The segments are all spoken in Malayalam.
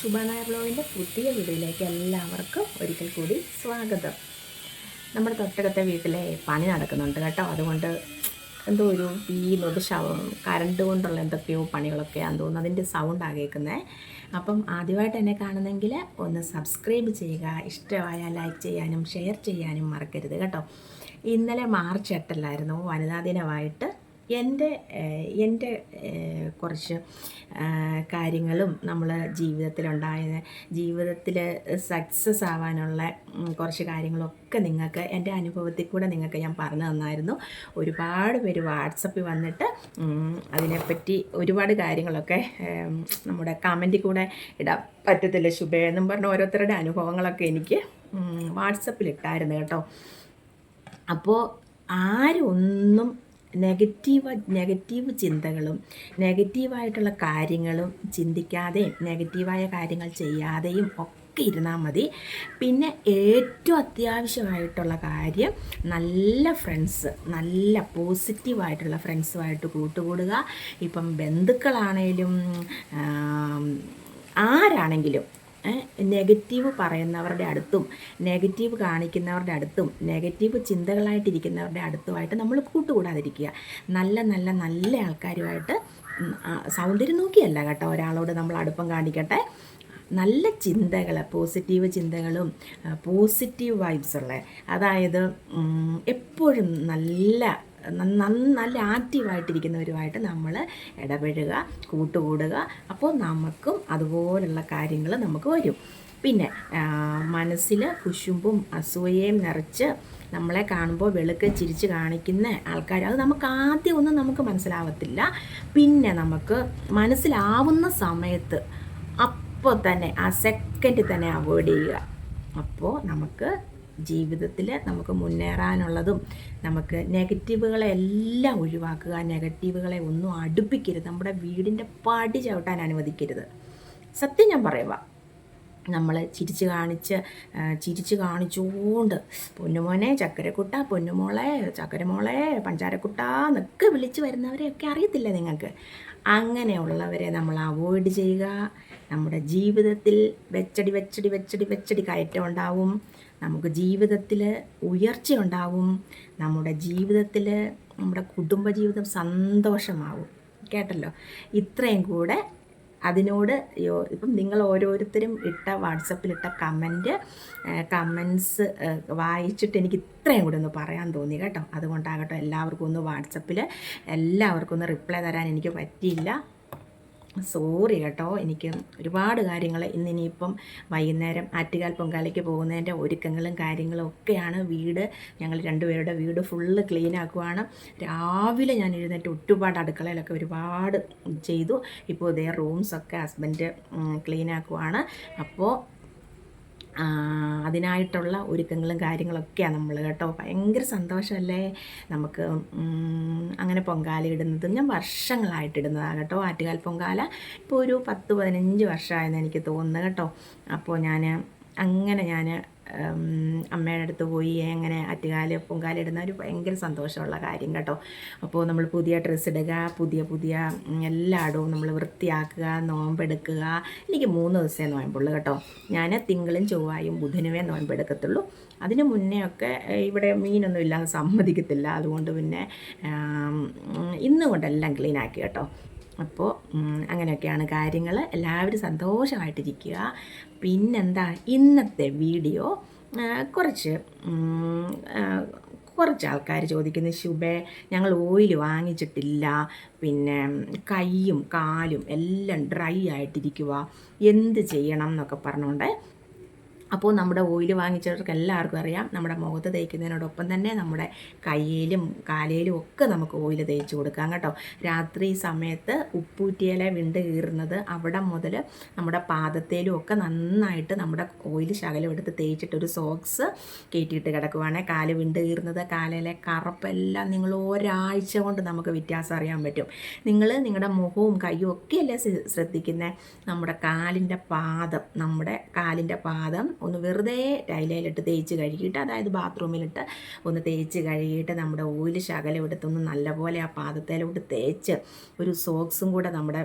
ശുഭ നായർ ബ്ലോഗിന്റെ പുതിയ വീഡിയോയിലേക്ക് എല്ലാവർക്കും ഒരിക്കൽ കൂടി സ്വാഗതം. നമ്മുടെ തൊട്ടടുത്ത വീട്ടിലെ പണി നടക്കുന്നുണ്ട് കേട്ടോ. അതുകൊണ്ട് എന്തോ ഒരു വീണൊരു ശവം കരണ്ട് കൊണ്ടുള്ള എന്തൊക്കെയോ പണികളൊക്കെയാണെന്ന് തോന്നുന്നു അതിന്റെ സൗണ്ടാണ് കേൾക്കുന്നത് അപ്പം ആദ്യമായിട്ട് എന്നെ കാണുന്നെങ്കിൽ ഒന്ന് സബ്സ്ക്രൈബ് ചെയ്യുക. ഇഷ്ടമായാൽ ലൈക്ക് ചെയ്യാനും ഷെയർ ചെയ്യാനും മറക്കരുത് കേട്ടോ. ഇന്നലെ മാർച്ച് എട്ടല്ലായിരുന്നു വനിതാ ദിനമായിട്ട് എന്റെ എന്റെ കുറച്ച് കാര്യങ്ങളും നമ്മൾ ജീവിതത്തിലുണ്ടായ ജീവിതത്തിൽ സക്സസ് ആവാനുള്ള കുറച്ച് കാര്യങ്ങളൊക്കെ നിങ്ങൾക്ക് എന്റെ അനുഭവത്തിൽ കൂടെ നിങ്ങൾക്ക് ഞാൻ പറഞ്ഞു തന്നായിരുന്നു. ഒരുപാട് പേര് വാട്സപ്പിൽ വന്നിട്ട് അതിനെപ്പറ്റി ഒരുപാട് കാര്യങ്ങളൊക്കെ നമ്മുടെ കമന്റിൽ കൂടെ ഇടാൻ പറ്റത്തില്ല. ശുഭേ എന്നും പറഞ്ഞ ഓരോരുത്തരുടെ അനുഭവങ്ങളൊക്കെ എനിക്ക് വാട്സപ്പിൽ ഇട്ടായിരുന്നു കേട്ടോ. അപ്പോൾ ആരും ഒന്നും നെഗറ്റീവ് നെഗറ്റീവ് ചിന്തകളും നെഗറ്റീവായിട്ടുള്ള കാര്യങ്ങളും ചിന്തിക്കാതെയും നെഗറ്റീവായ കാര്യങ്ങൾ ചെയ്യാതെയും ഒക്കെ ഇരുന്നാൽ മതി. പിന്നെ ഏറ്റവും അത്യാവശ്യമായിട്ടുള്ള കാര്യം നല്ല ഫ്രണ്ട്സ് നല്ല പോസിറ്റീവായിട്ടുള്ള ഫ്രണ്ട്സുമായിട്ട് കൂട്ടുകൂടുക. ഇപ്പം ബന്ധുക്കളാണേലും ആരാണെങ്കിലും നെഗറ്റീവ് പറയുന്നവരുടെ അടുത്തും നെഗറ്റീവ് കാണിക്കുന്നവരുടെ അടുത്തും നെഗറ്റീവ് ചിന്തകളായിട്ടിരിക്കുന്നവരുടെ അടുത്തുമായിട്ട് നമ്മൾ കൂട്ടുകൂടാതിരിക്കുക. നല്ല നല്ല നല്ല ആൾക്കാരുമായിട്ട് സൗന്ദര്യം നോക്കിയല്ല കേട്ടോ ഒരാളോട് നമ്മൾ അടുപ്പം കാണിക്കട്ടെ. നല്ല ചിന്തകൾ പോസിറ്റീവ് ചിന്തകളും പോസിറ്റീവ് വൈബ്സ് ഉള്ള അതായത് എപ്പോഴും നല്ല നല്ല ആക്റ്റീവായിട്ടിരിക്കുന്നവരുമായിട്ട് നമ്മൾ ഇടപഴകുക കൂട്ടുകൂടുക. അപ്പോൾ നമുക്കും അതുപോലുള്ള കാര്യങ്ങൾ നമുക്ക് വരും. പിന്നെ മനസ്സിൽ കുശുമ്പും അസൂയയും നിറച്ച് നമ്മളെ കാണുമ്പോൾ വെളുക്ക് ചിരിച്ച് കാണിക്കുന്ന ആൾക്കാർ അത് നമുക്ക് ആദ്യം ഒന്നും നമുക്ക് മനസ്സിലാവത്തില്ല. പിന്നെ നമുക്ക് മനസ്സിലാവുന്ന സമയത്ത് അപ്പോൾ തന്നെ ആ സെക്കൻഡിൽ തന്നെ അവോയ്ഡ് ചെയ്യുക. അപ്പോൾ നമുക്ക് ജീവിതത്തിൽ നമുക്ക് മുന്നേറാനുള്ളതും നമുക്ക് നെഗറ്റീവുകളെ എല്ലാം ഒഴിവാക്കുക നെഗറ്റീവുകളെ ഒന്നും അടുപ്പിക്കരുത് നമ്മുടെ വീടിന്റെ പടി ചവിട്ടാൻ അനുവദിക്കരുത്. സത്യം ഞാൻ പറയുക നമ്മൾ ചിരിച്ച് കാണിച്ച് ചിരിച്ച് കാണിച്ചുകൊണ്ട് പൊന്നുമോനെ ചക്കരക്കുട്ട പൊന്നുമോളെ ചക്കരമോളെ പഞ്ചാരക്കുട്ട എന്നൊക്കെ വിളിച്ച് വരുന്നവരെയൊക്കെ അറിയത്തില്ല നിങ്ങൾക്ക്? അങ്ങനെയുള്ളവരെ നമ്മൾ അവോയ്ഡ് ചെയ്യുക. നമ്മുടെ ജീവിതത്തിൽ വെച്ചടി വെച്ചടി വെച്ചടി വെച്ചടി കയറ്റം ഉണ്ടാവും. നമുക്ക് ജീവിതത്തിൽ ഉയർച്ച ഉണ്ടാവും. നമ്മുടെ ജീവിതത്തിൽ നമ്മുടെ കുടുംബജീവിതം സന്തോഷമാവും. കേട്ടല്ലോ? ഇത്രയും കൂടെ അതിനോട് യോ ഇപ്പം നിങ്ങൾ ഓരോരുത്തരും ഇട്ട വാട്സപ്പിലിട്ട കമന്റ് കമൻസ് വായിച്ചിട്ട് എനിക്ക് ഇത്രയും കൂടെ ഒന്ന് പറയാൻ തോന്നി കേട്ടോ. അതുകൊണ്ടാകട്ടോ എല്ലാവർക്കും ഒന്ന് വാട്സപ്പിൽ എല്ലാവർക്കും ഒന്ന് റിപ്ലൈ തരാൻ എനിക്ക് പറ്റിയില്ല. സോറി കേട്ടോ. എനിക്ക് ഒരുപാട് കാര്യങ്ങൾ ഇന്നിനിയിപ്പം വൈകുന്നേരം ആറ്റുകാൽ പൊങ്കാലയ്ക്ക് പോകുന്നതിന്റെ ഒരുക്കങ്ങളും കാര്യങ്ങളും ഒക്കെയാണ്. വീട് ഞങ്ങൾ രണ്ടുപേരുടെ വീട് ഫുള്ള് ക്ലീൻ ആക്കുവാണ്. രാവിലെ ഞാൻ എഴുന്നേറ്റ് ഒരുപാട് അടുക്കളയിലൊക്കെ ഒരുപാട് ചെയ്തു. ഇപ്പോൾ ഇതേ റൂംസൊക്കെ ഹസ്ബൻഡ് ക്ലീൻ ആക്കുവാണ്. അപ്പോൾ അതിനായിട്ടുള്ള ഒരുക്കങ്ങളും കാര്യങ്ങളൊക്കെയാണ് നമ്മൾ കേട്ടോ. ഭയങ്കര സന്തോഷമല്ലേ നമുക്ക് അങ്ങനെ പൊങ്കാല ഇടുന്നതും ഞാൻ വർഷങ്ങളായിട്ട് ഇടുന്നതാണ് കേട്ടോ. ആറ്റുകാൽ പൊങ്കാല. ഇപ്പോൾ ഒരു പത്ത് പതിനഞ്ച് വർഷമായെന്ന് എനിക്ക് തോന്നുന്നു കേട്ടോ. അപ്പോൾ ഞാൻ അങ്ങനെ ഞാൻ അമ്മയുടെ അടുത്ത് പോയി അങ്ങനെ അറ്റുകാൽ പൊങ്കാല ഇടുന്ന ഒരു ഭയങ്കര സന്തോഷമുള്ള കാര്യം കേട്ടോ. അപ്പോൾ നമ്മൾ പുതിയ ഡ്രസ്സ് ഇടുക പുതിയ പുതിയ എല്ലാ എല്ലായിടവും നമ്മൾ വൃത്തിയാക്കുക നോമ്പെടുക്കുക. എനിക്ക് മൂന്ന് ദിവസമേ നോയമ്പുള്ളൂ കേട്ടോ. ഞാൻ തിങ്കളും ചൊവ്വായും ബുധനുമേ നോയമ്പെടുക്കത്തുള്ളൂ. അതിന് മുന്നേ ഒക്കെ ഇവിടെ മീനൊന്നും ഇല്ലാതെ സമ്മതിക്കത്തില്ല. അതുകൊണ്ട് പിന്നെ ഇന്നുകൊണ്ടെല്ലാം ക്ലീനാക്കി കേട്ടോ. അപ്പോൾ അങ്ങനെയൊക്കെയാണ് കാര്യങ്ങൾ എല്ലാവരും സന്തോഷമായിട്ടിരിക്കുക. പിന്നെന്താ ഇന്നത്തെ വീഡിയോ കുറച്ച് കുറച്ച് ആൾക്കാർ ചോദിക്കുന്ന ശുഭേ ഞങ്ങൾ ഓയിൽ വാങ്ങിച്ചിട്ടില്ല. പിന്നെ കൈയും കാലും എല്ലാം ഡ്രൈ ആയിട്ടിരിക്കുക എന്ത് ചെയ്യണം? എന്നൊക്കെ പറഞ്ഞുകൊണ്ട് അപ്പോൾ നമ്മുടെ ഓയിൽ വാങ്ങിച്ചവർക്ക് എല്ലാവർക്കും അറിയാം. നമ്മുടെ മുഖത്ത് തേക്കുന്നതിനോടൊപ്പം തന്നെ നമ്മുടെ കയ്യിലും കാലയിലും ഒക്കെ നമുക്ക് ഓയിൽ തേച്ച് കൊടുക്കാം കേട്ടോ. രാത്രി സമയത്ത് ഉപ്പൂറ്റിയില വിണ്ട് കീറുന്നത് അവിടെ മുതൽ നമ്മുടെ പാദത്തേലും ഒക്കെ നന്നായിട്ട് നമ്മുടെ ഓയിൽ ശകലം എടുത്ത് തേച്ചിട്ടൊരു സോക്സ് കയറ്റിയിട്ട് കിടക്കുവാണെങ്കിൽ കാൽ വിണ്ട് കീറുന്നത് കാലയിലെ കറപ്പെല്ലാം നിങ്ങൾ ഒരാഴ്ച കൊണ്ട് നമുക്ക് വ്യത്യാസം അറിയാൻ പറ്റും. നിങ്ങൾ നിങ്ങളുടെ മുഖവും കയ്യും ഒക്കെയല്ലേ ശ്രദ്ധിക്കുന്നത് നമ്മുടെ കാലിന്റെ പാദം നമ്മുടെ കാലിന്റെ പാദം ഒന്ന് വെറുതെ ടൈലയിലിട്ട് തേച്ച് കഴുകിയിട്ട് അതായത് ബാത്റൂമിലിട്ട് ഒന്ന് തേച്ച് കഴുകിയിട്ട് നമ്മുടെ ഓയിൽ ശകലം എടുത്തൊന്ന് നല്ലപോലെ ആ പാദത്തേലോട്ട് തേച്ച് ഒരു സോക്സും കൂടെ നമ്മുടെ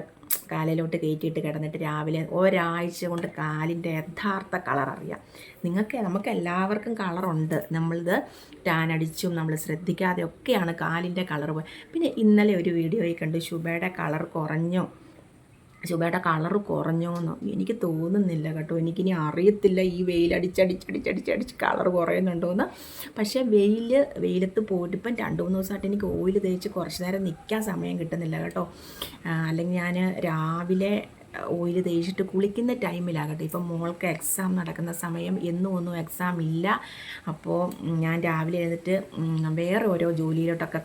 കാലിലോട്ട് കയറ്റിയിട്ട് കിടന്നിട്ട് രാവിലെ ഒരാഴ്ച കൊണ്ട് കാലിന്റെ യഥാർത്ഥ കളർ അറിയാം. നിങ്ങൾക്ക് നമുക്ക് എല്ലാവർക്കും കളറുണ്ട്. നമ്മളിത് ടാൻ അടിച്ചും നമ്മൾ ശ്രദ്ധിക്കാതെ ഒക്കെയാണ് കാലിന്റെ കളർ പിന്നെ ഇന്നലെ ഒരു വീഡിയോയിൽ കണ്ടു ശുഭയുടെ കളർ കുറഞ്ഞു. ശുഭയുടെ കളറ് കുറഞ്ഞോന്നോ. എനിക്ക് തോന്നുന്നില്ല കേട്ടോ. എനിക്കിനി അറിയത്തില്ല ഈ വെയിൽ അടിച്ചടിച്ചടിച്ചടിച്ചടിച്ച് കളർ കുറയുന്നുണ്ടോയെന്ന് പക്ഷേ വെയിൽ വെയിലത്ത് പോയിട്ട് ഇപ്പം രണ്ട് മൂന്ന് ദിവസമായിട്ട് എനിക്ക് ഓയിൽ തേച്ച് കുറച്ച് നേരം നിൽക്കാൻ സമയം കിട്ടുന്നില്ല കേട്ടോ. അല്ലെങ്കിൽ ഞാൻ രാവിലെ ഓയിൽ തേച്ചിട്ട് കുളിക്കുന്ന ടൈമിലാകട്ടെ. ഇപ്പം മോൾക്ക് എക്സാം നടക്കുന്ന സമയം എന്നും ഒന്നും എക്സാം ഇല്ല. അപ്പോൾ ഞാൻ രാവിലെ എഴുന്നിട്ട് വേറെ ഓരോ ജോലിയിലോട്ടൊക്കെ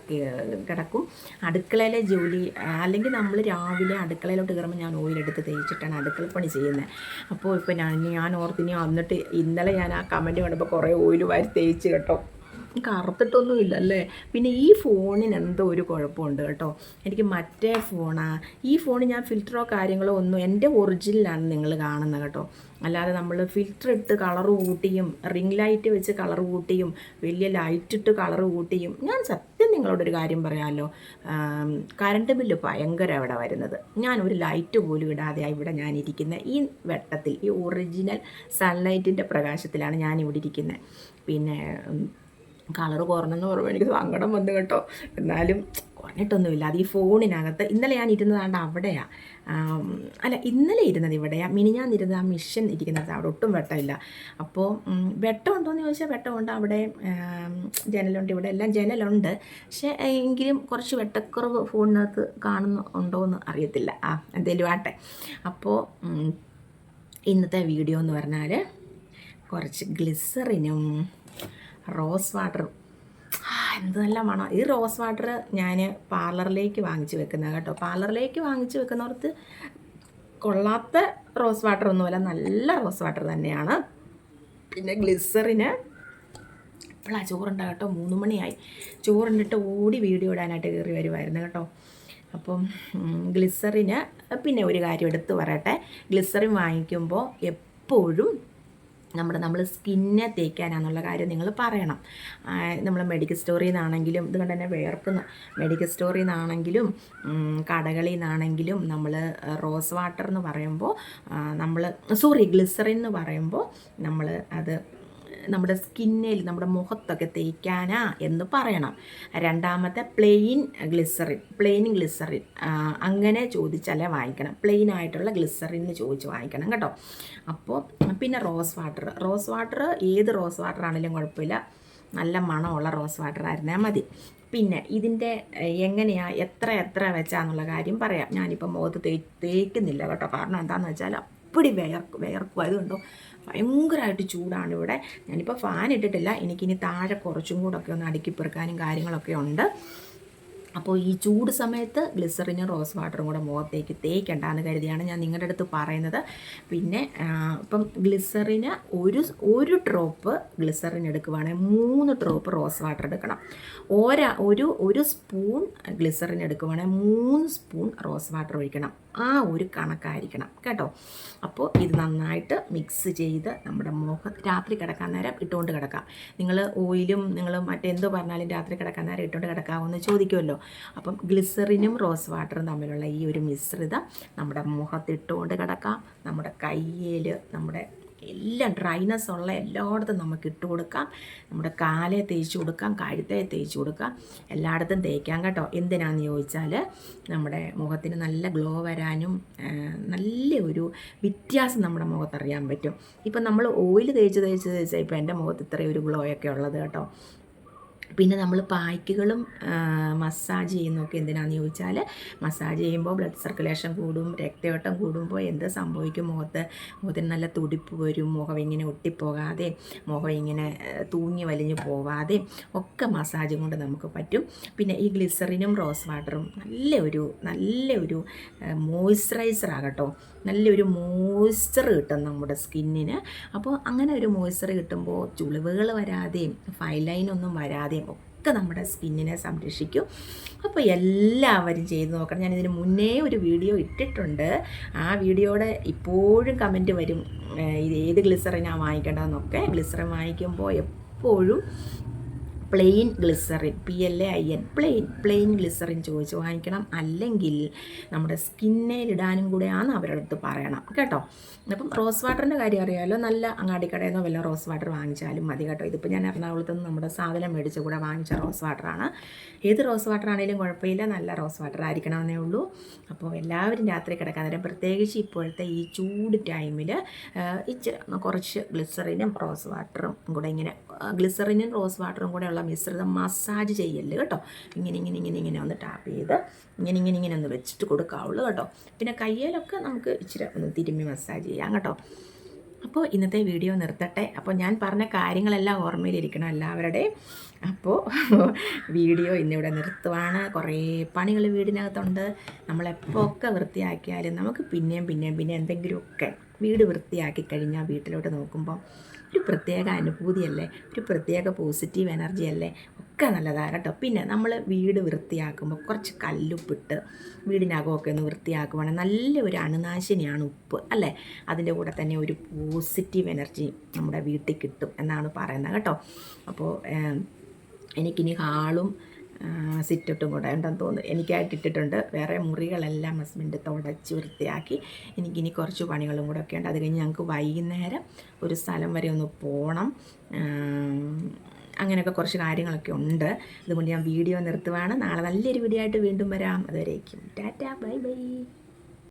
കിടക്കും. അടുക്കളയിലെ ജോലി അല്ലെങ്കിൽ നമ്മൾ രാവിലെ അടുക്കളയിലോട്ട് കയറുമ്പോൾ ഞാൻ ഓയിലെടുത്ത് തേച്ചിട്ടാണ് അടുക്കളപ്പണി ചെയ്യുന്നത്. അപ്പോൾ ഇപ്പോൾ ഞാൻ ഞാൻ ഓർത്തിനി വന്നിട്ട് ഇന്നലെ ഞാൻ ആ കമന്റ് കണ്ടപ്പോൾ കുറേ ഓയിൽ വാരി തേച്ച് കേട്ടോ. കറുത്തിട്ടൊന്നും അല്ലേ പിന്നെ ഈ ഫോണിന് എന്തോ ഒരു കുഴപ്പമുണ്ട് കേട്ടോ. എനിക്ക് മറ്റേ ഫോണാ. ഈ ഫോൺ ഞാൻ ഫിൽറ്ററോ കാര്യങ്ങളോ ഒന്നും എന്റെ ഒറിജിനലാണ് നിങ്ങൾ കാണുന്നത് കേട്ടോ. അല്ലാതെ നമ്മൾ ഫിൽറ്റർ ഇട്ട് കളർ കൂട്ടിയും റിംഗ് ലൈറ്റ് വെച്ച് കളർ കൂട്ടിയും വലിയ ലൈറ്റ് ഇട്ട് കളർ കൂട്ടിയും ഞാൻ സത്യം നിങ്ങളോടൊരു കാര്യം പറയാമല്ലോ കറണ്ട് ബില്ല് ഭയങ്കര അവിടെ വരുന്നത്. ഞാൻ ഒരു ലൈറ്റ് പോലും ഇടാതെ ഇവിടെ ഞാൻ ഇരിക്കുന്ന ഈ വെട്ടത്തിൽ ഈ ഒറിജിനൽ സൺലൈറ്റിന്റെ പ്രകാശത്തിലാണ് ഞാൻ ഇവിടെ ഇരിക്കുന്നത് പിന്നെ കളർ കുറഞ്ഞെന്ന് പറയുമ്പോൾ എനിക്ക് സങ്കടം വന്നു കേട്ടോ. എന്നാലും കുറഞ്ഞിട്ടൊന്നുമില്ല. അത് ഈ ഫോണിനകത്ത് ഇന്നലെ ഞാൻ ഇരുന്നതാണ്ട് അവിടെയാണ് അല്ല ഇന്നലെ ഇരുന്നത് ഇവിടെയാണ് മിനിഞ്ഞാന്നിരുന്നത് ആ മിഷൻ ഇരിക്കുന്നത് അവിടെ. ഒട്ടും വെട്ടമില്ല. അപ്പോൾ വെട്ടം ഉണ്ടോയെന്ന് ചോദിച്ചാൽ വെട്ടമുണ്ട്. അവിടെ ജനലുണ്ട്. ഇവിടെ എല്ലാം ജനലുണ്ട്. പക്ഷേ എങ്കിലും കുറച്ച് വെട്ടക്കുറവ് ഫോണിനകത്ത് കാണുന്നുണ്ടോ എന്ന് അറിയത്തില്ല. ആ എന്തേലും ആട്ടെ. അപ്പോൾ ഇന്നത്തെ വീഡിയോ എന്ന് പറഞ്ഞാൽ കുറച്ച് ഗ്ലിസറിനും റോസ് വാട്ടർ. എന്ത് നല്ല മണം ഈ റോസ് വാട്ടർ ഞാൻ പാർലറിലേക്ക് വാങ്ങിച്ച് വെക്കുന്നത് കേട്ടോ. പാർലറിലേക്ക് വാങ്ങിച്ച് വെക്കുന്നവർക്ക് കൊള്ളാത്ത റോസ് വാട്ടർ ഒന്നുമല്ല നല്ല റോസ് വാട്ടർ തന്നെയാണ്. പിന്നെ ഗ്ലിസറിന് ഇപ്പോഴാണ് ചോറുണ്ട കേട്ടോ മൂന്ന് മണിയായി. ചോറുണ്ടിട്ട് ഓടി വീഡിയോ ഇടാനായിട്ട് കയറി വരുമായിരുന്നു കേട്ടോ. അപ്പം ഗ്ലിസറിന് പിന്നെ ഒരു കാര്യം എടുത്ത് പറയട്ടെ. ഗ്ലിസറിൻ വാങ്ങിക്കുമ്പോൾ എപ്പോഴും നമ്മുടെ നമ്മൾ സ്കിന്നെ തേക്കാനാന്നുള്ള കാര്യം നിങ്ങൾ പറയണം. നമ്മൾ മെഡിക്കൽ സ്റ്റോറിൽ നിന്നാണെങ്കിലും ഇതുകൊണ്ട് തന്നെ വേർക്കുന്ന മെഡിക്കൽ സ്റ്റോറിൽ നിന്നാണെങ്കിലും കടകളിൽ നിന്നാണെങ്കിലും നമ്മൾ റോസ് വാട്ടർ എന്ന് പറയുമ്പോൾ നമ്മൾ സോറി ഗ്ലിസറിൻ എന്ന് പറയുമ്പോൾ നമ്മൾ അത് നമ്മുടെ സ്കിന്നിൽ നമ്മുടെ മുഖത്തൊക്കെ തേക്കാനാ എന്ന് പറയണം. രണ്ടാമത്തെ പ്ലെയിൻ ഗ്ലിസറിൻ പ്ലെയിൻ ഗ്ലിസറിൻ അങ്ങനെ ചോദിച്ചാലേ വാങ്ങിക്കണം പ്ലെയിൻ ആയിട്ടുള്ള ഗ്ലിസറിന് ചോദിച്ച് വാങ്ങിക്കണം കേട്ടോ. അപ്പോൾ പിന്നെ റോസ് വാട്ടർ റോസ് വാട്ടർ ഏത് റോസ് വാട്ടർ ആണെങ്കിലും കുഴപ്പമില്ല. നല്ല മണമുള്ള റോസ് വാട്ടർ ആയിരുന്നാൽ മതി. പിന്നെ ഇതിന്റെ എങ്ങനെയാണ് എത്ര എത്ര വെച്ചാന്നുള്ള കാര്യം പറയാം. ഞാനിപ്പോൾ മുഖത്ത് തേ തേക്കുന്നില്ല കേട്ടോ. കാരണം എന്താണെന്ന് വെച്ചാൽ അപ്പടി വിയർക്കും വിയർക്കും അതുകൊണ്ടോ ഭയങ്കരമായിട്ട് ചൂടാണ് ഇവിടെ. ഞാനിപ്പോൾ ഫാൻ ഇട്ടിട്ടില്ല. എനിക്കിനി താഴെ കുറച്ചും കൂടെ ഒക്കെ ഒന്ന് അടുക്കി പെറുക്കാനും കാര്യങ്ങളൊക്കെ ഉണ്ട്. അപ്പോൾ ഈ ചൂട് സമയത്ത് ഗ്ലിസറിനും റോസ് വാട്ടറും കൂടെ മുഖത്തേക്ക് തേക്കണ്ടെന്ന് കരുതിയാണ് ഞാൻ നിങ്ങളുടെ അടുത്ത് പറയുന്നത്. പിന്നെ ഇപ്പം ഗ്ലിസറിന് ഒരു ഒരു ഡ്രോപ്പ് ഗ്ലിസറിൻ എടുക്കുവാണെങ്കിൽ മൂന്ന് ഡ്രോപ്പ് റോസ് വാട്ടർ എടുക്കണം. ഓരോ ഒരു ഒരു സ്പൂൺ ഗ്ലിസറിൻ എടുക്കുവാണെങ്കിൽ മൂന്ന് സ്പൂൺ റോസ് വാട്ടർ ഒഴിക്കണം. ആ ഒരു കണക്കായിരിക്കണം കേട്ടോ? അപ്പോൾ ഇത് നന്നായിട്ട് മിക്സ് ചെയ്ത് നമ്മുടെ മുഖം രാത്രി കിടക്കാൻ നേരം ഇട്ടുകൊണ്ട് കിടക്കാം. നിങ്ങൾ ഓയിലും നിങ്ങൾ മറ്റെന്തോ പറഞ്ഞാലും രാത്രി കിടക്കാൻ നേരം ഇട്ടുകൊണ്ട് കിടക്കാമെന്ന് ചോദിക്കുമല്ലോ അപ്പം ഗ്ലിസറിനും റോസ് വാട്ടറും തമ്മിലുള്ള ഈ ഒരു മിശ്രിതം നമ്മുടെ മുഖത്തിട്ടുകൊണ്ട് കിടക്കാം. നമ്മുടെ കയ്യിൽ നമ്മുടെ എല്ലാം ഡ്രൈനസ് ഉള്ള എല്ലായിടത്തും നമുക്ക് ഇട്ട് കൊടുക്കാം. നമ്മുടെ കാലെ തേച്ച് കൊടുക്കാം കഴുത്തെ തേച്ച് കൊടുക്കാം. എല്ലായിടത്തും തേക്കാം കേട്ടോ. എന്തിനാണെന്ന് ചോദിച്ചാൽ നമ്മുടെ മുഖത്തിന് നല്ല ഗ്ലോ വരാനും നല്ല ഒരു വ്യത്യാസം നമ്മുടെ മുഖത്തറിയാൻ പറ്റും. ഇപ്പം നമ്മൾ ഓയിൽ തേച്ച് തേച്ച് തേച്ചാൽ ഇപ്പോൾ എന്റെ മുഖത്ത് ഇത്രയും ഒരു ഗ്ലോ ഒക്കെ ഉള്ളത് കേട്ടോ. പിന്നെ നമ്മൾ പായ്ക്കുകളും മസാജ് ചെയ്യുന്നതൊക്കെ എന്തിനാണെന്ന് ചോദിച്ചാൽ മസാജ് ചെയ്യുമ്പോൾ ബ്ലഡ് സർക്കുലേഷൻ കൂടും രക്തയോട്ടം കൂടുമ്പോൾ എന്ത് സംഭവിക്കും? മുഖത്ത് മുഖത്തിന് നല്ല തുടിപ്പ് വരും മുഖം ഇങ്ങനെ ഒട്ടിപ്പോകാതെ മുഖം ഇങ്ങനെ തൂങ്ങി വലിഞ്ഞു പോവാതെ ഒക്കെ മസാജ് കൊണ്ട് നമുക്ക് പറ്റും. പിന്നെ ഈ ഗ്ലിസറിനും റോസ് വാട്ടറും നല്ല ഒരു നല്ല ഒരു മോയ്സ്ചറൈസർ ആകട്ടോ. നല്ലൊരു മോയ്സ്ചർ കിട്ടും നമ്മുടെ സ്കിന്നിന്. അപ്പോൾ അങ്ങനെ ഒരു മോയ്സ്ചർ കിട്ടുമ്പോൾ ചുളിവുകൾ വരാതെയും ഫൈലൈനൊന്നും വരാതെയും ഒക്കെ നമ്മുടെ സ്കിന്നിനെ സംരക്ഷിക്കും. അപ്പോൾ എല്ലാവരും ചെയ്ത് നോക്കണം. ഞാൻ ഇതിന് മുന്നേ ഒരു വീഡിയോ ഇട്ടിട്ടുണ്ട്. ആ വീഡിയോയുടെ ഇപ്പോഴും കമന്റ് വരും. ഇത് ഏത് ഗ്ലിസറിനാണ് വാങ്ങിക്കേണ്ടതെന്നൊക്കെ. ഗ്ലിസറിൻ വാങ്ങിക്കുമ്പോൾ എപ്പോഴും plain glycerin P L A I N plain plain glycerin ചോദിച്ച് വാങ്ങിക്കണം. അല്ലെങ്കിൽ നമ്മുടെ സ്കിന്നേൽ ഇടാനും കൂടെയാണ് അവരുടെ അടുത്ത് പറയണം. കേട്ടോ? അപ്പം റോസ് വാട്ടറിന്റെ കാര്യം അറിയാമല്ലോ നല്ല അങ്ങാടിക്കടയിൽ നിന്നോ വല്ല റോസ് വാട്ടർ വാങ്ങിച്ചാലും മതി കേട്ടോ. ഇതിപ്പോൾ ഞാൻ എറണാകുളത്ത് നിന്ന് നമ്മുടെ സാധനം മേടിച്ച് കൂടെ വാങ്ങിച്ച റോസ് വാട്ടറാണ്. ഏത് റോസ് വാട്ടർ ആണെങ്കിലും കുഴപ്പമില്ല. നല്ല റോസ് വാട്ടർ ആയിരിക്കണമെന്നേ ഉള്ളൂ. അപ്പോൾ എല്ലാവരും രാത്രി കിടക്കാൻ നേരം പ്രത്യേകിച്ച് ഇപ്പോഴത്തെ ഈ ചൂട് ടൈമിൽ ഇച്ചിരി കുറച്ച് ഗ്ലിസറിനും റോസ് വാട്ടറും കൂടെ ഇങ്ങനെ ഗ്ലിസറിനും റോസ് വാട്ടറും കൂടെ ഉള്ള മിശ്രിതം മസാജ് ചെയ്യല്ലേ കേട്ടോ. ഇങ്ങനെ ഇങ്ങനെ ഇങ്ങനെ ഇങ്ങനെ ഒന്ന് ടാപ്പ് ചെയ്ത് ഇങ്ങനെ ഇങ്ങനെ ഇങ്ങനെ ഒന്ന് വെച്ചിട്ട് കൊടുക്കാവുള്ളൂ കേട്ടോ. പിന്നെ കയ്യിലൊക്കെ നമുക്ക് ഇച്ചിരി ഒന്ന് തിരുമ്മി മസാജ് ചെയ്യാം കേട്ടോ. അപ്പോൾ ഇന്നത്തെ വീഡിയോ നിർത്തട്ടെ. അപ്പോൾ ഞാൻ പറഞ്ഞ കാര്യങ്ങളെല്ലാം ഓർമ്മയിലിരിക്കണം എല്ലാവരുടെയും. അപ്പോൾ വീഡിയോ ഇന്നിവിടെ നിർത്തുവാണ്. കുറേ പണികൾ വീടിനകത്തുണ്ട്. നമ്മളെപ്പോൾ ഒക്കെ വൃത്തിയാക്കിയാലും നമുക്ക് പിന്നെയും പിന്നെയും പിന്നെ എന്തെങ്കിലുമൊക്കെ വീട് വൃത്തിയാക്കി കഴിഞ്ഞാൽ വീട്ടിലോട്ട് നോക്കുമ്പോൾ ഒരു പ്രത്യേക അനുഭൂതിയല്ലേ? ഒരു പ്രത്യേക പോസിറ്റീവ് എനർജി അല്ലേ? ഒക്കെ നല്ലതാണ് കേട്ടോ. പിന്നെ നമ്മൾ വീട് വൃത്തിയാക്കുമ്പോൾ കുറച്ച് കല്ലുപ്പിട്ട് വീടിനകമൊക്കെ ഒന്ന് വൃത്തിയാക്കുവാണെങ്കിൽ നല്ല ഒരു അണുനാശിനിയാണ് ഉപ്പ് അല്ലേ? അതിന്റെ കൂടെ തന്നെ ഒരു പോസിറ്റീവ് എനർജി നമ്മുടെ വീട്ടിൽ കിട്ടും എന്നാണ് പറയുന്നത് കേട്ടോ. അപ്പോൾ എനിക്കിനി ഹാളും സിറ്റൗട്ടും കൂടെ ഉണ്ടെന്ന് തോന്നുന്നു. എനിക്കായിട്ട് ഇട്ടിട്ടുണ്ട് വേറെ മുറികളെല്ലാം ഹസ്ബൻഡ് തുടച്ച് വൃത്തിയാക്കി. എനിക്കിനി കുറച്ച് പണികളും കൂടെ ഒക്കെ ഉണ്ട് അത് കഴിഞ്ഞ് ഞങ്ങൾക്ക് വൈകുന്നേരം ഒരു സ്ഥലം വരെ ഒന്ന് പോകണം അങ്ങനെയൊക്കെ കുറച്ച് കാര്യങ്ങളൊക്കെ ഉണ്ട്. അതുകൊണ്ട് ഞാൻ വീഡിയോ നിർത്തുവാണ്. നാളെ നല്ലൊരു വീഡിയോ ആയിട്ട് വീണ്ടും വരാം. അതുവരേക്കും. ടാറ്റ. Bye bye.